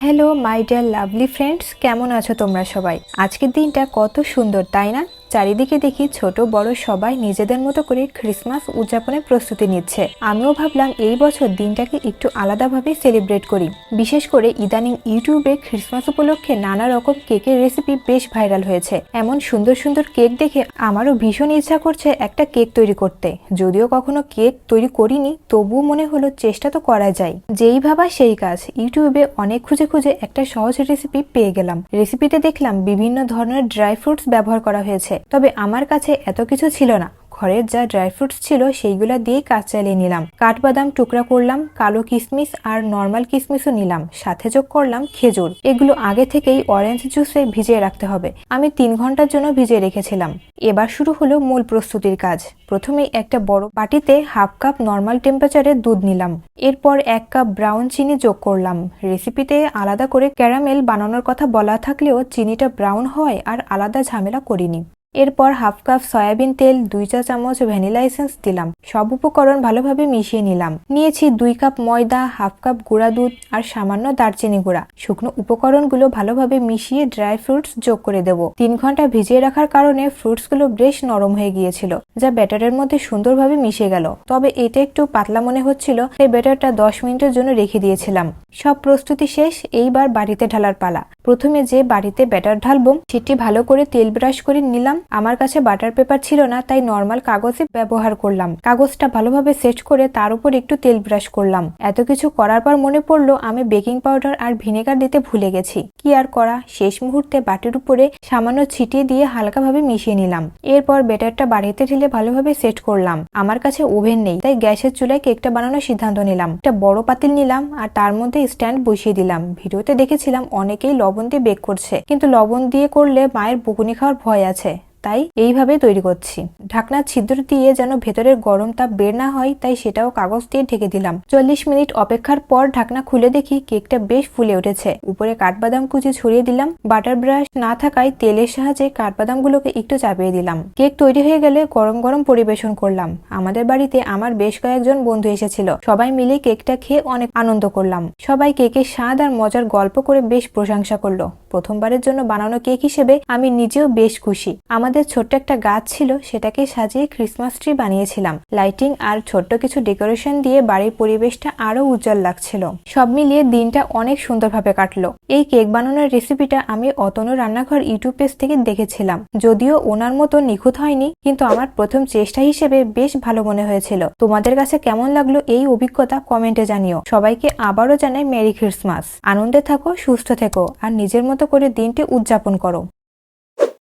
Hello my dear lovely friends কেমন আছো তোমরা সবাই? আজকের দিনটা কত সুন্দর, তাই না? চারিদিকে দেখি ছোট, বড় সবাই নিজেদের মতো করে ক্রিসমাস উদযাপনের প্রস্তুতি নিচ্ছে। আমিও ভাবলাম এই বছর দিনটাকে একটু আলাদাভাবে সেলিব্রেট করি। বিশেষ করে ইদানিং ইউটিউবে ক্রিসমাস উপলক্ষে নানা রকম কেকের রেসিপি বেশ ভাইরাল হয়েছে। এমন সুন্দর সুন্দর কেক দেখে আমারও ভীষণ ইচ্ছা করছে একটা কেক তৈরি করতে। যদিও কখনো কেক তৈরি করিনি, তবুও মনে হলো চেষ্টা তো করা যায়। যেই ভাবা সেই কাজ। ইউটিউবে অনেক খুঁজে খুঁজে একটা সহজ রেসিপি পেয়ে গেলাম। রেসিপিতে দেখলাম বিভিন্ন ধরনের ড্রাই ফ্রুটস ব্যবহার করা হয়েছে। তবে আমার কাছে এত কিছু ছিল না। ঘরের যা ড্রাই ফ্রুটস ছিল সেইগুলা দিয়ে কাজ চালিয়ে নিলাম। কাঠবাদাম টুকরা করলাম, কালো কিশমিশ আর নর্মাল কিশমিশও নিলাম। সাথে যোগ করলাম খেজুর। এগুলো আগে থেকেই অরেঞ্জ জুসে ভিজিয়ে রাখতে হবে। আমি তিন ঘণ্টার জন্য ভিজিয়ে রেখেছিলাম। এবার শুরু হলো মূল প্রস্তুতির কাজ। প্রথমে একটা বড় বাটিতে হাফ কাপ নর্মাল টেম্পারেচারে দুধ নিলাম। এরপর এক কাপ ব্রাউন চিনি যোগ করলাম। রেসিপিতে আলাদা করে ক্যারামেল বানানোর কথা বলা থাকলেও চিনিটা ব্রাউন হয় আর আলাদা ঝামেলা করিনি। এরপর হাফ কাপ সয়াবিন তেল, দুই চা চামচ ভ্যানিলা এসেন্স দিলাম। সব উপকরণ ভালোভাবে মিশিয়ে নিলাম। নিয়েছি দুই কাপ ময়দা, হাফ কাপ গুঁড়া দুধ আর সামান্য দারচিনি গুঁড়া। শুকনো উপকরণগুলো ভালোভাবে মিশিয়ে ড্রাই ফ্রুটস যোগ করে দেব। তিন ঘণ্টা ভিজিয়ে রাখার কারণে ফ্রুটসগুলো বেশ নরম হয়ে গিয়েছিল, যা ব্যাটারের মধ্যে সুন্দরভাবে মিশে গেল। তবে এটা একটু পাতলা মনে হচ্ছিল এই ব্যাটারটা দশ মিনিটের জন্য রেখে দিয়েছিলাম। সব প্রস্তুতি শেষ, এইবার বাড়িতে ঢালার পালা। প্রথমে যে বাড়িতে ব্যাটার ঢালবো, সেটি ভালো করে তেল ব্রাশ করে নিলাম। আমার কাছে বাটার পেপার ছিল না, তাই নর্মাল কাগজে ব্যবহার করলাম। কাগজটা ভালোভাবে সেট করে তার উপর একটু তেল ব্রাশ করলাম। এত কিছু করার পর মনে পড়ল আমি বেকিং পাউডার আর ভিনেগার দিতে ভুলে গেছি। কি আর করা? শেষ মুহূর্তে বাটির উপরে সামান্য ছিটিয়ে দিয়ে হালকাভাবে মিশিয়ে নিলাম। এরপর ব্যাটারটা বাড়িতে ঢেলে ভালোভাবে সেট করলাম। আমার কাছে ওভেন নেই, তাই গ্যাসের চুলায় কেকটা বানানোর সিদ্ধান্ত নিলাম। একটা বড় পাতিল নিলাম আর তার মধ্যে স্ট্যান্ড বসিয়ে দিলাম। ভিডিওতে দেখেছিলাম অনেকেই লবণ দিয়ে বেক করছে। কিন্তু লবণ দিয়ে করলে মায়ের বকুনি খাওয়ার ভয় আছে। তাই এইভাবে তৈরি করছি। ঢাকনার ছিদ্র দিয়ে যেন ভেতরের গরম তাপ বের না হয়, তাই সেটাও কাগজ দিয়ে ঢেকে দিলাম। চল্লিশ মিনিট অপেক্ষার পর ঢাকনা খুলে দেখি কেকটা বেশ ফুলে উঠেছে। উপরে কাঠবাদাম কুচি ছড়িয়ে দিলাম। বাটার ব্রাশ না থাকায় তেলের সাহায্যে কাঠবাদামগুলোকে একটু চাপিয়ে দিলাম। কেক তৈরি হয়ে গেলে গরম গরম পরিবেশন করলাম। আমাদের বাড়িতে আমার বেশ কয়েকজন বন্ধু এসেছিল। সবাই মিলে কেকটা খেয়ে অনেক আনন্দ করলাম। সবাই কেকের স্বাদ আর মজার গল্প করে বেশ প্রশংসা করল। প্রথমবারের জন্য বানানো কেক হিসেবে আমি নিজেও বেশ খুশি। আমাদের ছোট্ট একটা গাছ ছিল, সেটাকে সাজিয়ে ক্রিসমাস ট্রি বানিয়েছিলাম। লাইটিং আর ছোট্ট কিছু ডেকোরেশন দিয়ে বাড়ির পরিবেশটা আরও উজ্জ্বল লাগছিল। সব মিলিয়ে দিনটা অনেক সুন্দরভাবে কাটলো। এই কেক বানানোর রেসিপিটা আমি অতনু রান্নাঘর ইউটিউব পেজ থেকে দেখেছিলাম। যদিও ওনার মতো নিখুঁত হয়নি, কিন্তু আমার প্রথম চেষ্টা হিসেবে বেশ ভালো মনে হয়েছিল। তোমাদের কাছে কেমন লাগল এই অভিজ্ঞতা কমেন্টে জানিও। সবাইকে আবারও জানাই মেরি ক্রিসমাস আনন্দে থাকো, সুস্থ থেকো, আর নিজের মতো করে দিনটি উদযাপন করো।